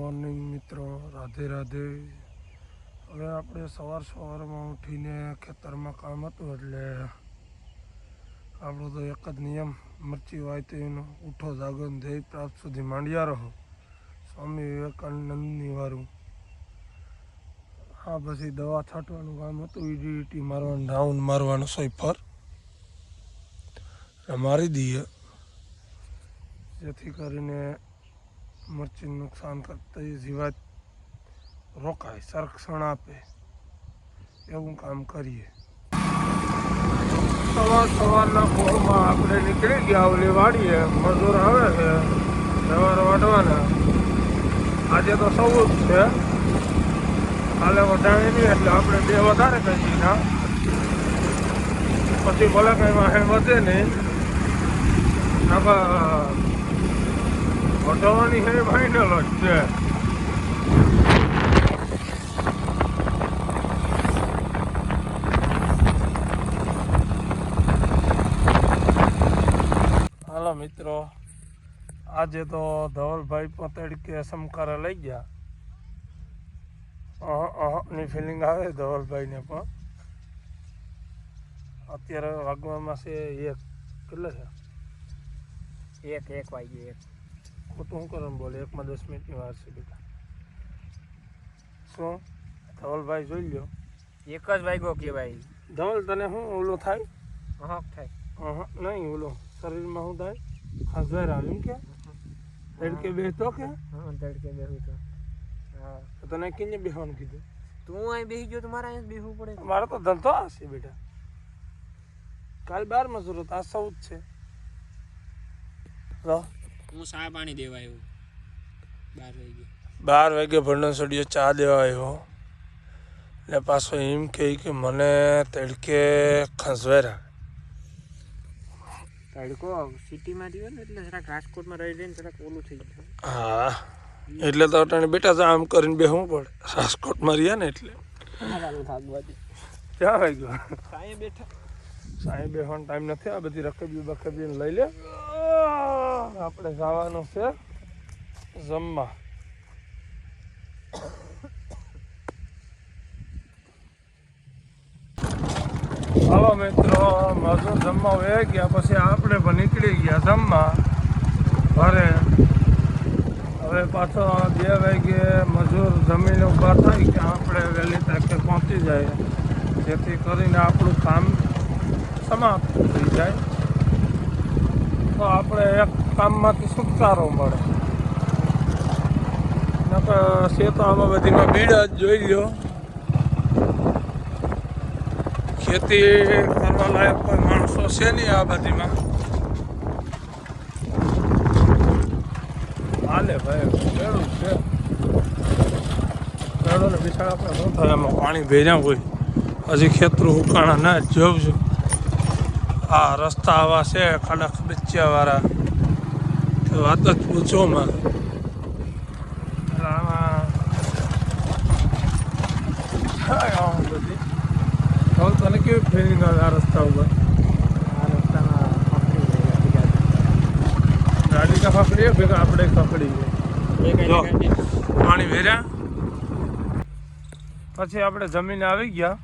Morning મિત્રો. રાધે રાધે. હવે આપણે સવાર સવારમાં ઉઠીને ખેતરમાં કામ હતું એટલે આપણો તો એક જ નિયમ, મરચી વાય તો એનો ઉઠો જાગો ધ્યેય પ્રાપ્ત સુધી માંડ્યા રહો. સ્વામી વિવેકાનંદની વારું. આ પછી દવા છાંટવાનું કામ હતું ઈડીટી મારવાનું રાઉન્ડ મારવાનું સોય મારી દઈએ જેથી કરીને મરચીને નુકસાન કરતી જીવાત રોકાય, સંરક્ષણ આપે, એવું કામ કરીએ. સવાર સવારના પોરમાં આપણે નીકળી ગયા, ઓલી વાડીએ, મજૂર આવે છે સવાર વાટવાના આજે તો સૌ જ છે. કાલે વધારે નહીં, એટલે આપણે બે વધારે કરી ના પછી ભલે કંઈ વાહે વધે નહીં વધારવાની છે ફાઇનલ જ છે હાલો મિત્રો આજે તો ધવલભાઈ પણ તડકે સમકારે લઈ ગયા અહ અહની ફિલિંગ આવે ધવલભાઈને પણ અત્યારે વાગવામાં છે એક કેટલા છે એક એક વાગ્યે એક ખોટું શું કરે બોલે? એકમાં દસ મિનિટની વાર છે બેટા. શું? ધવલભાઈ જોઈ લ્યો. એક જ વાગ્યો કે ભાઈ? ધવલ તને શું ઓલો થાય? હા થાય. હા નહીં ઓલો શરીરમાં શું થાય? હજાર આવે એમ કે? તડકે બેસતો કે? હા તડકે બેહું તો. હા. તને કિને બેહવાનું કીધું? તું અહીં બેસી ગયો તો મારે અહીંયા બેસવું પડે. મારો તો ધંધો હશે બેટા. કાલ બાર મજૂરો તો આ સૌ જ છે. લો. હું સા પાણી દેવા આવ્યો? બાર વાગે બાર વાગે ભરનો સડીયો ચા દેવા આવ્યો. એટલે પાછો એમ કહે કે મને તડકે ખસવેરા તડકો સિટીમાં રહ્યો ને એટલે જરાક રાજકોટમાં રહી રહીને જરાક ઓલું થઈ ગયું. હા. એટલે તો અટાણે બેટા તો આમ કરીને બેસવું પડે. રાજકોટમાં રહ્યા ને એટલે. ક્યાં વાગ્યો? કાંઈ બેઠા. સાંઈ બેસવાનો ટાઈમ નથી આ બધી રકબી બકબી લઈ લે. આપણે જવાનું છે જમવા. હાલો મિત્રો મજૂર જમવા વહી ગયા, પછી આપણે પણ નીકળી ગયા જમવા. ઘરે. હવે પાછો બે વાગે મજૂર જમીને ઊભા થાય કે આપણે વહેલી તકે પહોંચી જાય. જેથી કરીને આપણું કામ સમાપ્ત થઈ જાય. તો આપણે એક કામમાંથી છુટકારો મળે. નકર છે તો આમાં બધીમાં ભીડ જ જોઈ લ્યો. ખેતી કરવા લાયક કોઈ માણસો છે નહીં આ બધીમાં. હાલે ભાઈ, ખેડૂત છે. ખેડૂતને બિચારા આપણે શું પાણી ભેર્યા હોય. હજી ખેતરું ઉકાણા ના જ જોઉં છું. આ રસ્તા આવા છે ખાડા ખબચિયા વાળા વાત જ પૂછો માં એટલે આમાં થાય આવું બધી હવે તને કેવી ફેરી આ રસ્તા ઉપર? ગાડી કા ફકડી ભેગા આપણે ફકડી એક પાણી વેર્યા. પછી આપણે જમીને આવી ગયા.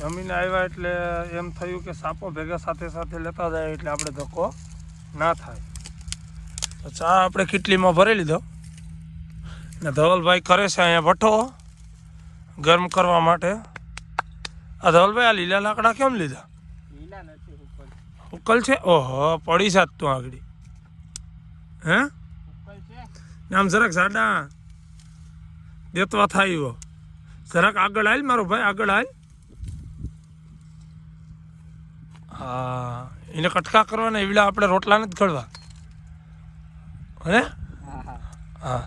જમીને આવ્યા એટલે એમ થયું કે સાપો ભેગા સાથે સાથે લેતા જાય એટલે આપણે ધક્કો ના થાય. તો ચા આપણે કિટલીમાં ભરી લીધો. ને ધવલભાઈ કરે છે અહીંયા ભઠ્ઠો ગરમ કરવા માટે. આ ધવલભાઈ આ લીલા લાકડા કેમ લીધા? ઉકલ. છે? ઓહો પડી સાત તું આગળ. હે? આમ જરાક સાડા દેતવા થાય એવો. જરાક આગળ હાલ મારો ભાઈ આગળ હાલ. હા એને કટકા કરવાના એવડા આપણે રોટલા નથી ઘડવા. હે? હા હા. હા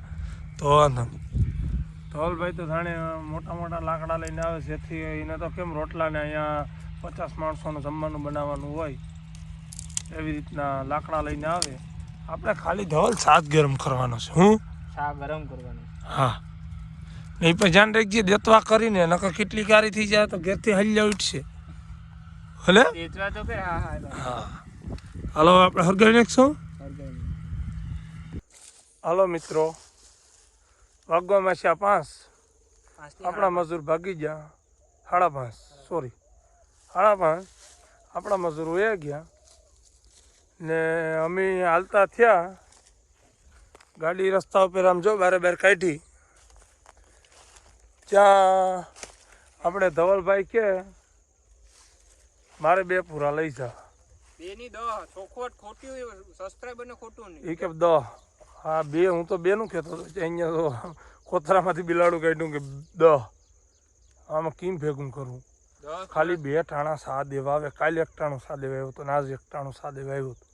તો વાંધો ધવલભાઈ તો જાણે મોટા મોટા લાકડા લઈને આવે છે જેથી એને તો કેમ રોટલાને અહીંયા પચાસ માણસોનું જમવાનું બનાવવાનું હોય એવી રીતના લાકડા લઈને આવે. આપણે ખાલી ધવલ સાત ગરમ કરવાનો છે હું? ચા ગરમ કરવાનું. હા. નહીં પણ ધ્યાન રાખજે દેતવા કરીને નકર કેટલી કારી થઈ જાય તો ઘેરથી હલ્યા ઉઠશે. કે હા હા હાલો આપણે હરગાવી નાખશું હાલો મિત્રો. વાગવામાં છે પાંચ. આપણા મજૂર ભાગી ગયા. સાડા પાંચ સોરી સાડા પાંચ આપણા મજૂર વયા ગયા. ને અમે હાલતા થયા. ગાડી રસ્તા ઉપર આમ જો બારે બાર કાઢી. ત્યાં આપણે ધવલભાઈ કે મારે બે પૂરા લઈ જા. બેની દહ ચોખવટ ખોટી સબસ્ક્રાઈબર ને ખોટું નહીં. એ કે દહ. હા બે હું તો બેનું કહેતો હતો અહીંયા તો કોથરામાંથી બિલાડું કાઢ્યું કે દહ. આમાં કેમ ભેગું કરું? ખાલી બે ટાણા સા દેવા આવે. કાલે એકટાણું સા દેવા આવ્યો હતો ને આજ એક ટાણું સા દેવા આવ્યો હતો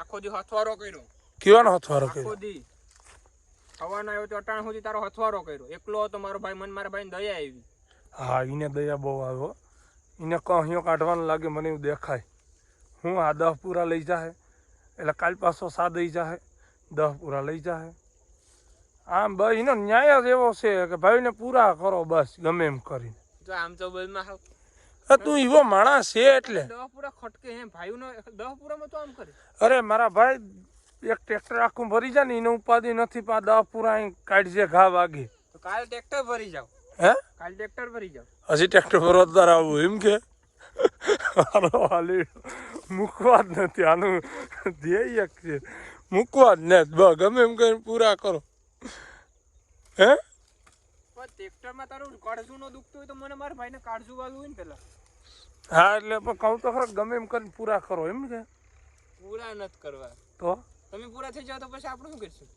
આખો દી હથવારો કર્યો. કેવાનો હથવારો આખો કર્યો? દી. સવારનો આવ્યો તો અટાણ સુધી તારો હથવારો કર્યો. એકલો હતો મારો ભાઈ મન મારા ભાઈને દયા આવી. હા એને દયા બહુ આવ્યો એને કહ્યો કાઢવાનું લાગે મને એવું દેખાય. હું આ દહ પૂરા લઈ જાહે એટલે કાલ પાછો સા દઈ જાહે દહ પૂરા લઈ જાહે. આમ ભાઈ એનો ન્યાય જ એવો છે કે ભાઈને પૂરા કરો બસ ગમે એમ કરીને. આમ તો બલમાં તું એવો માણસ છે એટલે. દહ પૂરા ખટકે હે ભાઈનો દહ પૂરામાં તો આમ કરે. અરે મારા ભાઈ એક ટ્રેક્ટર આખું ભરી જાય ને એને ઉપાધિ નથી પા દહ પૂરા કાઢજે ઘા વાગે. તો કાલ ટ્રેક્ટર ભરી જાવ હે? કાલ ટ્રેક્ટર ભરી જાવ હજી ટ્રેક્ટર ભરવા તારે આવું એમ કે? હાલી મૂકવા જ નથી આનું ધ્યેય છે. મૂકવા જ નથી બ ગમે એમ કરીને પૂરા કરો. હે? ટ્રેક્ટરમાં તારું કાળજું ન દુખતું હોય તો મને મારા ભાઈને કાળજું વાળું હોય ને પેલા. હા એટલે પણ કહું તો ખરા ગમે એમ કરીને પૂરા કરો એમ કે? પૂરા નથી કરવા. તો? તમે પૂરા થઈ જાવ તો પછી આપણે શું કરશું?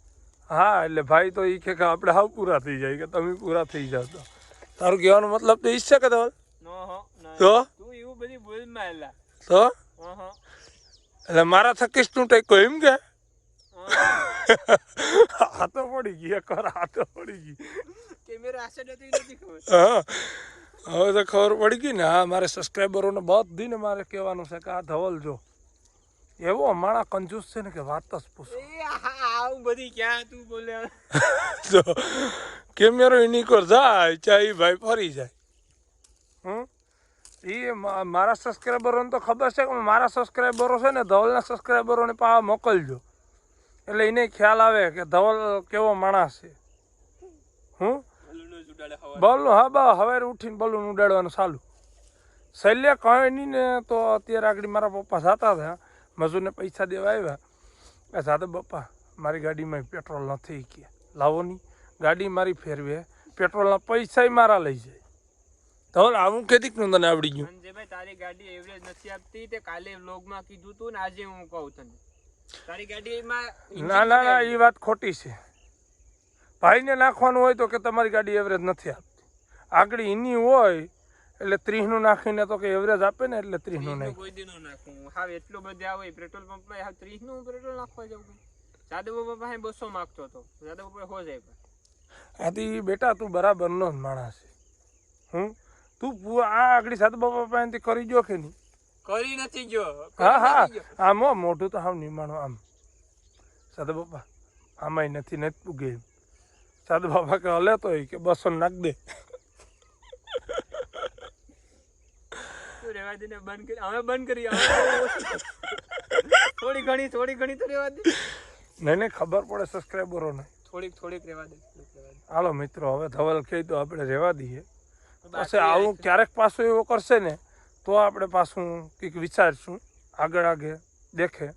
હા એટલે ભાઈ તો એ કે આપણે હાવ પૂરા થઈ જાય કે તમે પૂરા થઈ જાવ તો તારું કહેવાનો મતલબ તો ઈ છે કે નો ના. તો? તું બધી એટલે મારા થકીશ તું ટેકો એમ કે? હા. તો પડી ગઈ એક આ તો પડી ગઈ હા. હવે તો ખબર પડી ગઈ ને હા મારે સબસ્ક્રાઈબરોને બધીને મારે કહેવાનું છે કે આ ધવલ જો. એવો માણા કંજૂસ છે ને કે વાત જ પૂછો. આવું બધી ક્યાં તું બોલે? કેમેરો એની કોર જાય ચાહે ભાઈ ફરી જાય. હમ? એ મારા સબસ્ક્રાઈબરોને તો ખબર છે કે મારા સબસ્ક્રાઈબરો છે ને ધવલના સબસ્ક્રાઈબરોને પાછા મોકલજો. એટલે એને ખ્યાલ આવે કે ધવલ કેવો માણસ છે. હું બલૂન હા બા હવે ઉઠીને બલૂન ઉડાડવાનું ચાલુ. શૈલ્ય કહે નહીં ને તો અત્યારે આગળ મારા પપ્પા જતા હતા. મજૂરને પૈસા દેવા આવ્યા. એ સાથે પપ્પા મારી ગાડીમાં પેટ્રોલ નથી. કે લાવો નહીં ગાડી મારી ફેરવે પેટ્રોલના પૈસા મારા લઈ જાય. તો આવું કેદીકનું તને આવડી ગયું? ભાઈ તારી ગાડી એવરેજ નથી આપતી. તે કાલે વ્લોગમાં કીધું તું ને આજે હું કહું તને. તારી ગાડીમાં ના ના ના એ વાત ખોટી છે. ભાઈને નાખવાનું હોય તો કે તમારી ગાડી એવરેજ નથી આપતી. આગળ એની હોય એટલે ત્રીસનું નાખીને તો કે એવરેજ આપે ને એટલે ત્રીસનું નાખી કોઈ નાખું. હા એટલો બધે આવે પેટ્રોલ પંપ પર હાવ ત્રીસનું પેટ્રોલ નાખવા જવું જાદવ બાપા પાસે બસો માગતો હતો. જાદવ બાપા હો જાય આથી બેટા તું બરાબરનો જ માણસ છે. હું તું આ આગળ સાત બાપા પાસેથી કરી જો કે નહીં? કરી નથી ગયો. હા હા. આમ હો, મોઢું તો હાવ નિમાણું આમ. સાદા બાપા આમાંય નથી નથી પૂગે સાદા બાપા કે હલે તો કે બસો નાખ દે. રેવા દે ને બંધ કરી હવે બંધ કરી થોડી ઘણી થોડી ઘણી તો રેવા દે. નહીં નહીં ખબર પડે સબસ્ક્રાઈબરોને થોડીક થોડીક દે રેવા દે. હાલો મિત્રો હવે ધવલ કહી તો આપણે રહેવા દઈએ. પછી આવું ક્યારેક પાછું એવો કરશે ને તો આપણે પાછું કંઈક વિચારશું આગળ આગે દેખે.